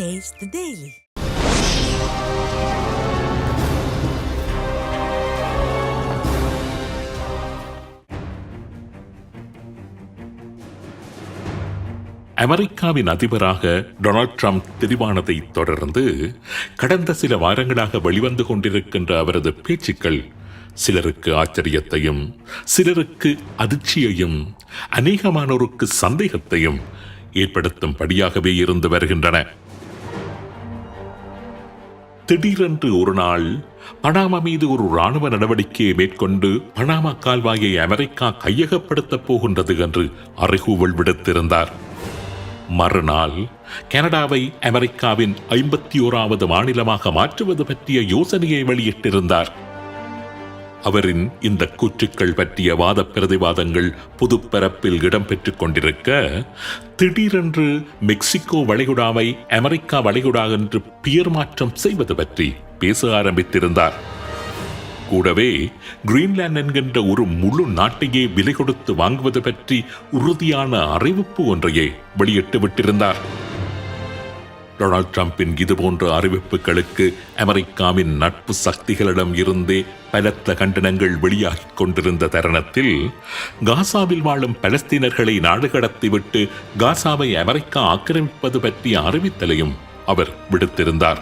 Taste the Daily. அமெரிக்காவின் அதிபராக Donald Trump தெரிவானதை தொடர்ந்து கடந்த சில வாரங்களாக வெளிவந்து கொண்டிருக்கின்ற அவரது பேச்சுக்கள் சிலருக்கு ஆச்சரியத்தையும் சிலருக்கு அதிர்ச்சியையும் அநேகமானோருக்கு சந்தேகத்தையும் ஏற்படுத்தும்படியாகவே இருந்து வருகின்றன திடீரென்று ஒரு நாள் பனாமா மீது ஒரு ராணுவ நடவடிக்கையை மேற்கொண்டு பனாமா கால்வாயை அமெரிக்கா கையகப்படுத்தப் போகின்றது என்று அறிகூவல் விடுத்திருந்தார். மறுநாள் கனடாவை அமெரிக்காவின் ஐம்பத்தி ஓராவது மாநிலமாக மாற்றுவது பற்றிய யோசனையை வெளியிட்டிருந்தார். அவரின் இந்த கூற்றுக்கள் பற்றிய வாத பிரதிவாதங்கள் பொதுப்பரப்பில் இடம்பெற்றுக் கொண்டிருக்க திடீரென்று மெக்சிகோ வளைகுடாவை அமெரிக்கா வளைகுடா என்று பெயர் மாற்றம் செய்வது பற்றி பேச ஆரம்பித்திருந்தார். கூடவே கிரீன்லாந்து என்கின்ற ஒரு முழு நாட்டையே விலை கொடுத்து வாங்குவது பற்றி உறுதியான அறிவிப்பு ஒன்றையே வெளியிட்டு விட்டிருந்தார். டொனால்ட் ட்ரம்பின் இதுபோன்ற அறிவிப்புகளுக்கு அமெரிக்காவின் நட்பு சக்திகளிடம் இருந்தே பலத்த கண்டனங்கள் வெளியாகிக் கொண்டிருந்த தருணத்தில் காசாவில் வாழும் பலஸ்தீனர்களை நாடு கடத்திவிட்டு காசாவை அமெரிக்கா ஆக்கிரமிப்பது பற்றிய அறிவித்தலையும் அவர் விடுத்திருந்தார்.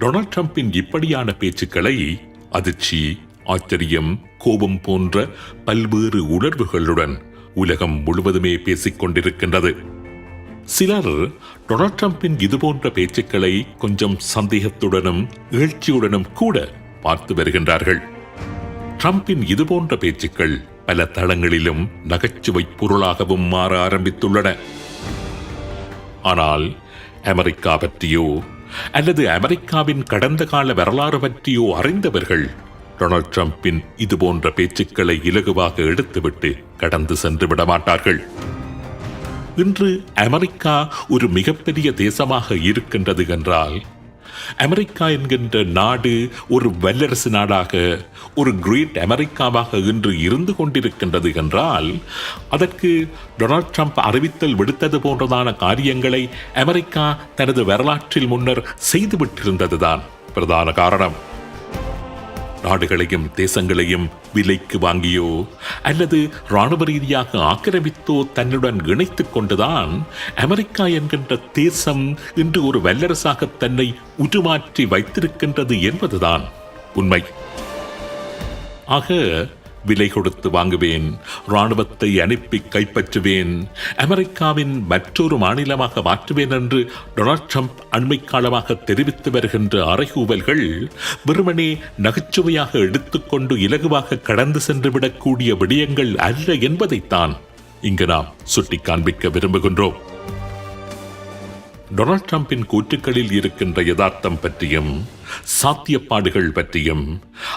டொனால்ட் ட்ரம்பின் இப்படியான பேச்சுக்களை அதிர்ச்சி ஆச்சரியம் கோபம் போன்ற பல்வேறு உணர்வுகளுடன் உலகம் முழுவதுமே பேசிக் கொண்டிருக்கின்றது. சிலர் டொனால்ட் ட்ரம்பின் இதுபோன்ற பேச்சுக்களை கொஞ்சம் சந்தேகத்துடனும் எழுச்சியுடனும் கூட பார்த்து வருகின்றார்கள். ட்ரம்பின் இதுபோன்ற பேச்சுக்கள் பல தளங்களிலும் நகைச்சுவை பொருளாகவும் மாற ஆரம்பித்துள்ளன. ஆனால் அமெரிக்கா பற்றியோ அல்லது அமெரிக்காவின் கடந்த கால வரலாறு பற்றியோ அறிந்தவர்கள் டொனால்ட் ட்ரம்பின் இதுபோன்ற பேச்சுக்களை இலகுவாக எடுத்துவிட்டு கடந்து சென்று விட மாட்டார்கள் இன்று அமெரிக்கா ஒரு மிகப்பெரிய தேசமாக இருக்கின்றது என்றால் அமெரிக்கா என்கின்ற நாடு ஒரு வல்லரசு நாடாக ஒரு கிரேட் அமெரிக்காவாக இன்று இருந்து கொண்டிருக்கின்றது என்றால் அதற்கு டொனால்ட் ட்ரம்ப் அறிவித்தல் விடுத்தது போன்றதான காரியங்களை அமெரிக்கா தனது வரலாற்றில் முன்னர் செய்துவிட்டிருந்ததுதான் பிரதான காரணம். நாடுகளையும் தேசங்களையும் விலைக்கு வாங்கியோ அல்லது ராணுவ ரீதியாக ஆக்கிரமித்தோ தன்னுடன் இணைத்துக் கொண்டுதான் அமெரிக்கா என்கின்ற தேசம் இன்று ஒரு வல்லரசாக தன்னை உருமாற்றி வைத்திருக்கின்றது என்பதுதான் உண்மை. ஆக விலை கொடுத்து வாங்குவேன். ராணுவத்தை அனுப்பி கைப்பற்றுவேன். அமெரிக்காவின் மற்றொரு மாநிலமாக மாற்றுவேன் என்று டொனால்ட் ட்ரம்ப் அண்மை காலமாக தெரிவித்து வருகின்ற அறைகூவல்கள் வெறுமனே நகைச்சுவையாக எடுத்துக்கொண்டு இலகுவாக கடந்து சென்று விடக்கூடிய விடயங்கள் அல்ல என்பதைத்தான் இங்கு நாம் சுட்டி காண்பிக்க விரும்புகின்றோம். டொனால்ட் ட்ரம்பின் கூற்றுக்களில் இருக்கின்ற யதார்த்தம் பற்றியும் சாத்தியப்பாடுகள் பற்றியும்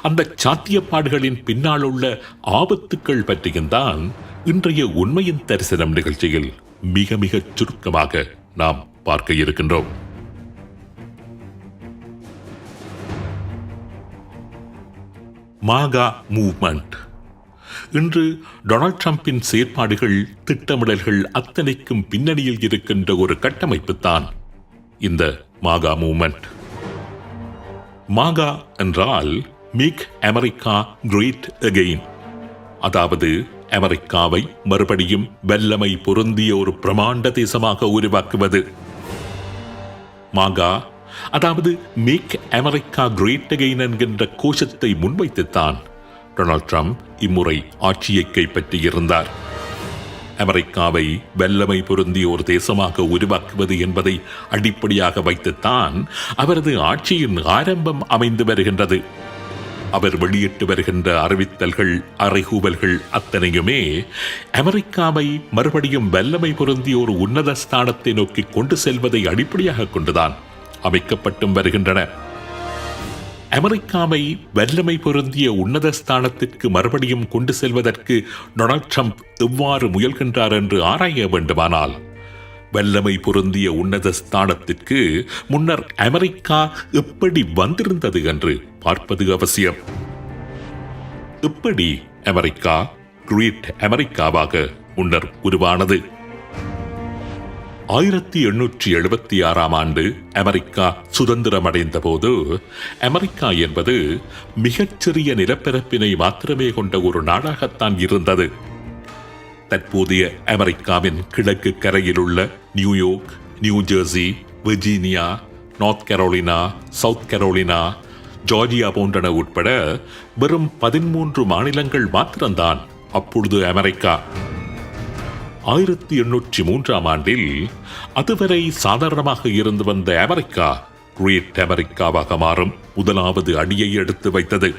அந்த சாத்தியப்பாடுகளின் பின்னால் உள்ள ஆபத்துக்கள் பற்றியும் தான் இன்றைய உண்மையின் தரிசனம் நிகழ்ச்சியில் மிக மிக சுருக்கமாக நாம் பார்க்க இருக்கின்றோம். மாகா மூவ்மெண்ட் இன்று டொனால்ட் ட்ரம்பின் செயற்பாடுகள் திட்டமிடல்கள் அத்தனைக்கும் பின்னணியில் இருக்கின்ற ஒரு கட்டமைப்பு தான் இந்த மாகா மூமெண்ட். மாகா என்றால் மேக் அமெரிக்கா கிரேட் அகெயின். அதாவது அமெரிக்காவை மறுபடியும் வல்லமை பொருந்திய ஒரு பிரமாண்ட தேசமாக உருவாக்குவது. மாகா அதாவது மேக் அமெரிக்கா கிரேட் அகெயின் என்கின்ற கோஷத்தை முன்வைத்துத்தான் டொனால்ட் ட்ரம்ப் இம்முறை ஆட்சியை கைப்பற்றியிருந்தார். அமெரிக்காவை வல்லமை பொருந்திய ஒரு தேசமாக உருவாக்குவது என்பதை அடிப்படையாக வைத்துத்தான் அவரது ஆட்சியின் ஆரம்பம் அமைந்து வருகின்றது. அவர் வெளியிட்டு வருகின்ற அறிவித்தல்கள் அறைகூவல்கள் அத்தனையுமே அமெரிக்காவை மறுபடியும் வல்லமை பொருந்திய ஒரு உன்னத ஸ்தானத்தை நோக்கி கொண்டு செல்வதை அடிப்படையாக கொண்டுதான் அமைக்கப்பட்டும் வருகின்றன. அமெரிக்காவை வல்லமை பொருந்திய உன்னத ஸ்தானத்திற்கு மறுபடியும் கொண்டு செல்வதற்கு டொனால்ட் ட்ரம்ப் எவ்வாறு முயல்கின்றார் என்று ஆராய வேண்டுமானால் வல்லமை பொருந்திய உன்னத ஸ்தானத்திற்கு முன்னர் அமெரிக்கா எப்படி வந்திருந்தது என்று பார்ப்பது அவசியம். எப்படி அமெரிக்கா கிரேட் அமெரிக்காவாக முன்னர் உருவானது? ஆயிரத்தி எண்ணூற்றி எழுபத்தி ஆறாம் ஆண்டு அமெரிக்கா சுதந்திரமடைந்த போது அமெரிக்கா என்பது மிகச்சிறிய நிலப்பரப்பினை மாத்திரமே கொண்ட ஒரு நாடாகத்தான் இருந்தது. தற்போதைய அமெரிக்காவின் கிழக்கு கரையில் உள்ள New York New Jersey Virginia North Carolina South Carolina Georgia போன்றன உட்பட வெறும் பதிமூன்று மாநிலங்கள் மாத்திரம்தான் அப்பொழுது அமெரிக்கா. ஆயிரத்தி எண்ணூற்றி மூன்றாம் ஆண்டில் அதுவரை சாதாரணமாக இருந்து வந்த அமெரிக்கா கிரேட் அமெரிக்காவாக மாறும் முதலாவது அடியை எடுத்து வைத்தது.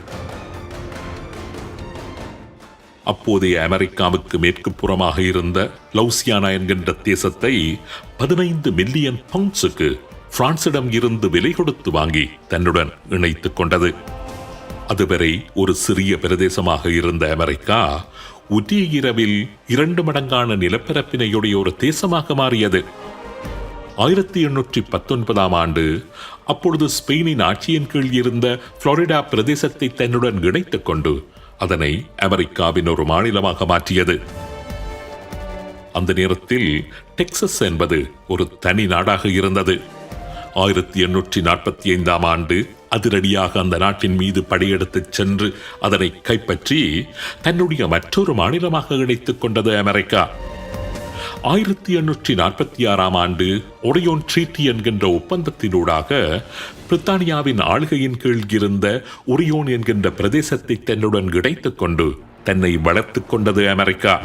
அப்போதைய அமெரிக்காவுக்கு மேற்கு புறமாக இருந்த லவுசியானா என்கின்ற தேசத்தை பதினைந்து மில்லியன் பவுண்ட்ஸுக்கு பிரான்சிடம் இருந்து விலை கொடுத்து வாங்கி தன்னுடன் இணைத்துக் கொண்டது. அதுவரை ஒரு சிறிய பிரதேசமாக இருந்த அமெரிக்கா ஒரே இரவில் இரண்டு மடங்கான நிலப்பரப்பினையுடைய ஒரு தேசமாக மாறியது. ஆயிரத்தி எண்ணூற்றி பத்தொன்பதாம் ஆண்டு அப்பொழுது ஸ்பெயினின் ஆட்சியின் கீழ் இருந்த புளோரிடா பிரதேசத்தை தன்னுடன் இணைத்துக் கொண்டு அதனை அமெரிக்காவின் ஒரு மாநிலமாக மாற்றியது. அந்த நேரத்தில் டெக்சஸ் என்பது ஒரு தனி நாடாக இருந்தது. ஆயிரத்தி எண்ணூற்றி நாற்பத்தி ஐந்தாம் ஆண்டு அதிரடியாக அந்த நாட்டின் மீது படையெடுத்துச் சென்று அதனை கைப்பற்றி தன்னுடைய மற்றொரு மாநிலமாக இணைத்துக் கொண்டது அமெரிக்கா. ஆயிரத்தி எண்ணூற்றி நாற்பத்தி ஆறாம் ஆண்டு ஒரையோன் ட்ரீட்டி என்கின்ற ஒப்பந்தத்தினூடாக பிரித்தானியாவின் ஆளுகையின் கீழ் இருந்த ஒரியோன் என்கின்ற பிரதேசத்தை தன்னுடன் இணைத்துக் கொண்டு தன்னை வளர்த்துக் கொண்டது அமெரிக்கா.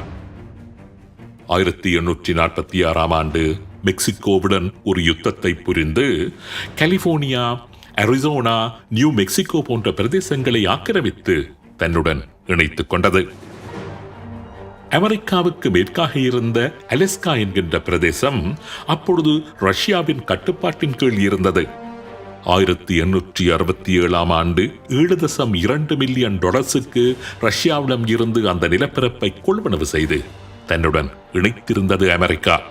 ஆயிரத்தி எண்ணூற்றி நாற்பத்தி ஆறாம் ஆண்டு மெக்சிகோவுடன் ஒரு யுத்தத்தை புரிந்து கலிபோர்னியா அரிசோனா நியூ மெக்சிகோ போன்ற பிரதேசங்களை ஆக்கிரமித்து தன்னுடன் இணைத்துக் கொண்டது. அமெரிக்காவுக்கு மேற்காக இருந்த அலெஸ்கா என்கின்ற பிரதேசம் அப்பொழுது ரஷ்யாவின் கட்டுப்பாட்டின் கீழ் இருந்தது. ஆயிரத்தி எண்ணூற்றி அறுபத்தி ஏழாம் ஆண்டு ஏழு தசம் இரண்டு மில்லியன் டொலர்ஸுக்கு ரஷ்யாவிடம் இருந்து அந்த நிலப்பரப்பை கொள்வனவு செய்து தன்னுடன் இணைத்திருந்தது அமெரிக்கா.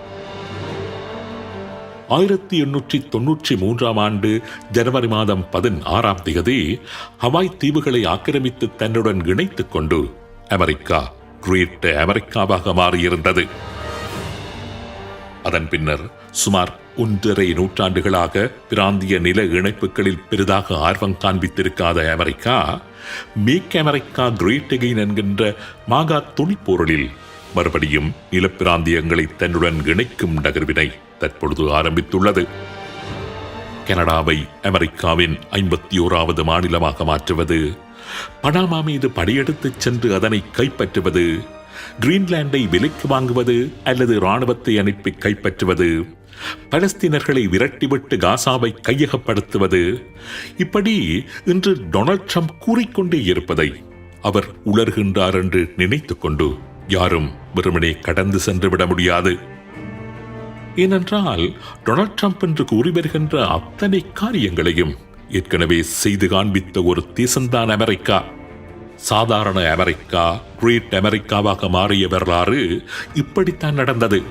ஆயிரத்தி எண்ணூற்றி தொன்னூற்றி மூன்றாம் ஆண்டு ஜனவரி மாதம் பதினாறாம் தேதி ஹவாய் தீவுகளை ஆக்கிரமித்து தன்னுடன் இணைத்துக் கொண்டு அமெரிக்கா கிரேட் அமெரிக்காவாக மாறியிருந்தது. அதன் பின்னர் சுமார் ஒன்றரை நூற்றாண்டுகளாக பிராந்திய நில இணைப்புகளில் பெரிதாக ஆர்வம் காண்பித்திருக்காத America make America great again என்கின்ற மாகா துணிப்பொருளில் மறுபடியும் நிலப்பிராந்தியங்களை தன்னுடன் இணைக்கும் நகர்வினை தற்பொழுது ஆரம்பித்துள்ளது. கனடாவை அமெரிக்காவின் ஐம்பத்தி ஓராவது மாநிலமாக மாற்றுவது பனாமா மீது படையெடுத்துச் சென்று அதனை கைப்பற்றுவது கிரீன்லாண்டை விலைக்கு வாங்குவது அல்லது இராணுவத்தை அனுப்பி கைப்பற்றுவது பலஸ்தீனர்களை விரட்டிவிட்டு காசாவை கையகப்படுத்துவது இப்படி இன்று டொனால்ட் ட்ரம்ப் கூறிக்கொண்டே இருப்பதை அவர் உலர்கின்றார் என்று நினைத்து கொண்டு யாரும் வெறுமனே கடந்து சென்று விட முடியாது. ஏனென்றால் டொனால்ட் ட்ரம்ப் என்று கூறி வருகின்ற அத்தனை காரியங்களையும் ஏற்கனவே செய்து காண்பித்த ஒரு தேசம்தான் அமெரிக்கா. சாதாரண அமெரிக்கா கிரேட் அமெரிக்காவாக மாறிய வரலாறு இப்படித்தான் நடந்தது.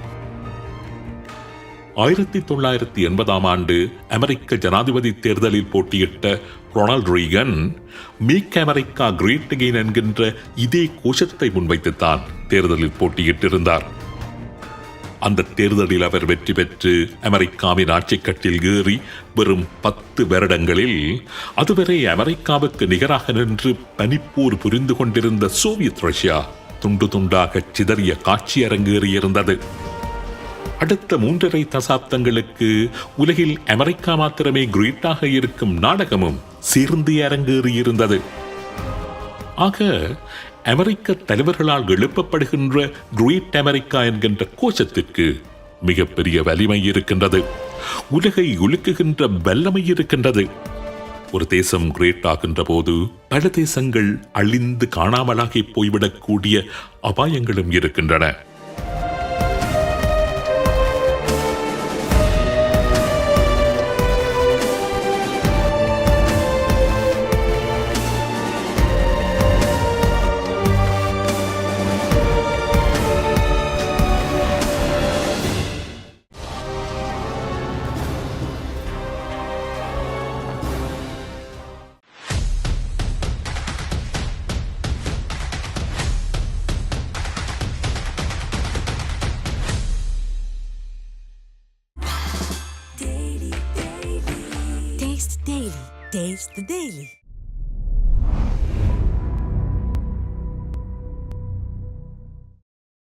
ஆயிரத்தி தொள்ளாயிரத்தி எண்பதாம் ஆண்டு அமெரிக்க ஜனாதிபதி தேர்தலில் போட்டியிட்ட Ronald Reagan make America great என்கின்ற இதே கோஷத்தை முன்வைத்துத்தான் தேர்தலில் போட்டியிட்டிருந்தார். அந்த தேர்தலில் அவர் வெற்றி பெற்று அமெரிக்காவின் ஆட்சிக்கட்டில் ஏறி வெறும் பத்து வருடங்களில் அதுவரை அமெரிக்காவுக்கு நிகராக நின்று பனிப்போர் புரிந்து கொண்டிருந்த சோவியத் ரஷ்யா துண்டு துண்டாக சிதறிய காட்சி அரங்கேறியிருந்தது. அடுத்த மூன்றரை தசாப்தங்களுக்கு உலகில் அமெரிக்கா மாத்திரமே கிரேட்டாக இருக்கும் நாடகமும் சேர்ந்து அரங்கேறியிருந்தது. ஆக அமெரிக்க தலைவர்களால் எழுப்பப்படுகின்ற கிரேட் அமெரிக்கா என்கின்ற கோஷத்திற்கு மிகப்பெரிய வலிமை இருக்கின்றது. உலகை உலுக்குகின்ற வல்லமை இருக்கின்றது. ஒரு தேசம் கிரேட் ஆகின்ற போது பல தேசங்கள் அழிந்து காணாமலாகி போய்விடக்கூடிய அபாயங்களும் இருக்கின்றன. Taste the Daily.